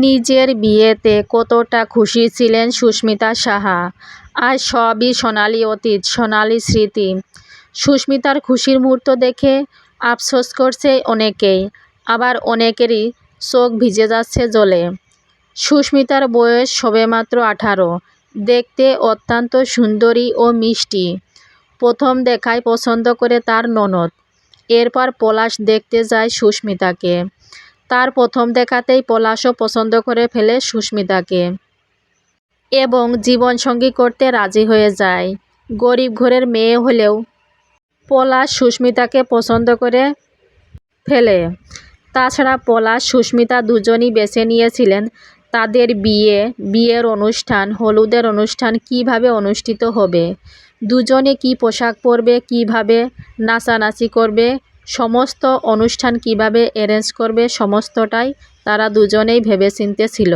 নিজের বিয়েতে কতটা খুশি ছিলেন সুস্মিতা সাহা? আর সবই সোনালি অতীত, সোনালি স্মৃতি। সুস্মিতার খুশির মুহূর্ত দেখে আফসোস করছে অনেকেই, আবার অনেকেরই চোখ ভিজে যাচ্ছে জলে। সুস্মিতার বয়স সবেমাত্র আঠারো। দেখতে অত্যন্ত সুন্দরী ও মিষ্টি। প্রথম দেখায় পছন্দ করে তার ননদ। এরপর পলাশ দেখতে যায় সুস্মিতাকে। তার প্রথম দেখাতেই পলাশও পছন্দ করে ফেলে সুস্মিতাকে। এবং জীবনসঙ্গী করতে রাজি হয়ে যায়। গরিব ঘরের মেয়ে হলেও পলাশ সুস্মিতাকে পছন্দ করে ফেলে। তাছাড়া পলাশ, সুস্মিতা দুজনই বেছে নিয়েছিলেন তাদের বিয়ে, বিয়ের অনুষ্ঠান, হলুদের অনুষ্ঠান কীভাবে অনুষ্ঠিত হবে, দুজনে কি পোশাক পরবে, কীভাবে নাচানাচি করবে সমস্ত অনুষ্ঠান কীভাবে অ্যারেঞ্জ করবে সমস্তটাই তারা দুজনেই ভেবেচিন্তে ছিল।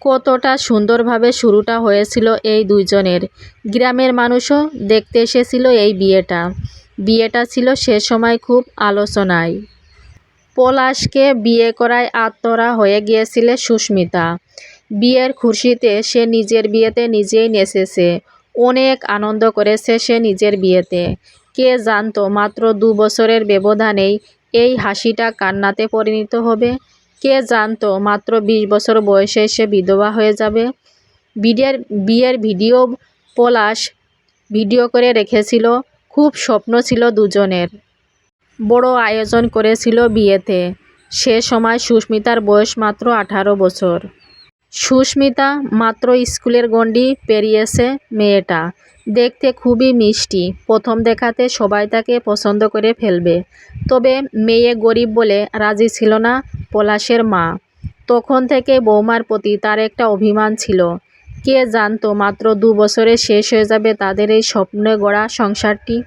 কতটা সুন্দরভাবে শুরুটা হয়েছিল এই দুইজনের। গ্রামের মানুষও দেখতে এসেছিল এই বিয়েটা। বিয়েটা ছিল সে সময় খুব আলোচনায়। পলাশকে বিয়ে করায় আত্মরা হয়ে গিয়েছিল সুস্মিতা। বিয়ের খুশিতে সে নিজের বিয়েতে নিজেই নেচেছে। অনেক আনন্দ করেছে সে নিজের বিয়েতে। কে জানত মাত্র দু বছরের ব্যবধানেই এই হাসিটা কান্নাতে পরিণত হবে? কে জানত মাত্র বিশ বছর বয়সে সে বিধবা হয়ে যাবে? বিয়ের বিয়ের ভিডিও পলাশ ভিডিও করে রেখেছিল, খুব স্বপ্ন ছিল দুজনের। বড় আয়োজন করেছিল বিয়েতে। সে সময় সুস্মিতার বয়স মাত্র আঠারো বছর। সুস্মিতা মাত্র স্কুলের গণ্ডি পেরিয়েছে মেয়েটা। দেখতে খুবই মিষ্টি। প্রথম দেখাতে সবাই তাকে পছন্দ করে ফেলবে। তবে মেয়ে গরিব বলে রাজি ছিল না পলাশের মা। তখন থেকে বৌমার প্রতি তার একটা অভিমান ছিল। কে জানতো মাত্র দু বছরে শেষ হয়ে যাবে তাদের এই স্বপ্নে গড়া সংসারটি?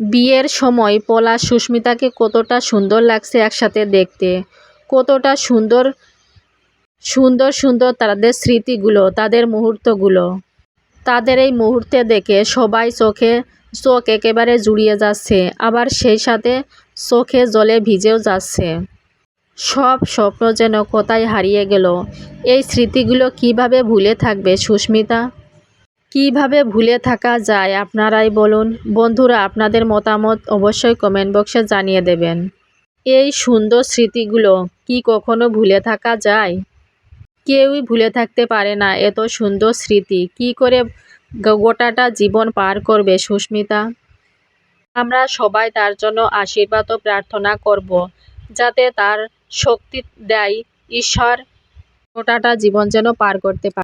বিয়ের সময় পলাশ সুস্মিতাকে কতটা সুন্দর লাগছে একসাথে দেখতে। কতটা সুন্দর সুন্দর সুন্দর তাদের স্মৃতিগুলো, তাদের মুহূর্তগুলো। তাদের এই মুহূর্তে দেখে সবাই চোখে, চোখ একেবারে জুড়িয়ে যাচ্ছে। আবার সেই সাথে চোখে জলে ভিজেও যাচ্ছে। সব স্বপ্ন যেন কোথায় হারিয়ে গেল। এই স্মৃতিগুলো কীভাবে ভুলে থাকবে সুস্মিতা? কীভাবে ভুলে থাকা যায় আপনারাই বলুন। বন্ধুরা, আপনাদের মতামত অবশ্যই কমেন্ট বক্সে জানিয়ে দেবেন। এই সুন্দর স্মৃতিগুলো কি কখনো ভুলে থাকা যায়? কেউই ভুলে থাকতে পারে না এত সুন্দর স্মৃতি। কি করে গোটাটা জীবন পার করবে সুস্মিতা? আমরা সবাই তার জন্য আশীর্বাদ ও প্রার্থনা করব, যাতে তার শক্তি দেয় ঈশ্বর। গোটাটা জীবন যেন পার করতে পারে।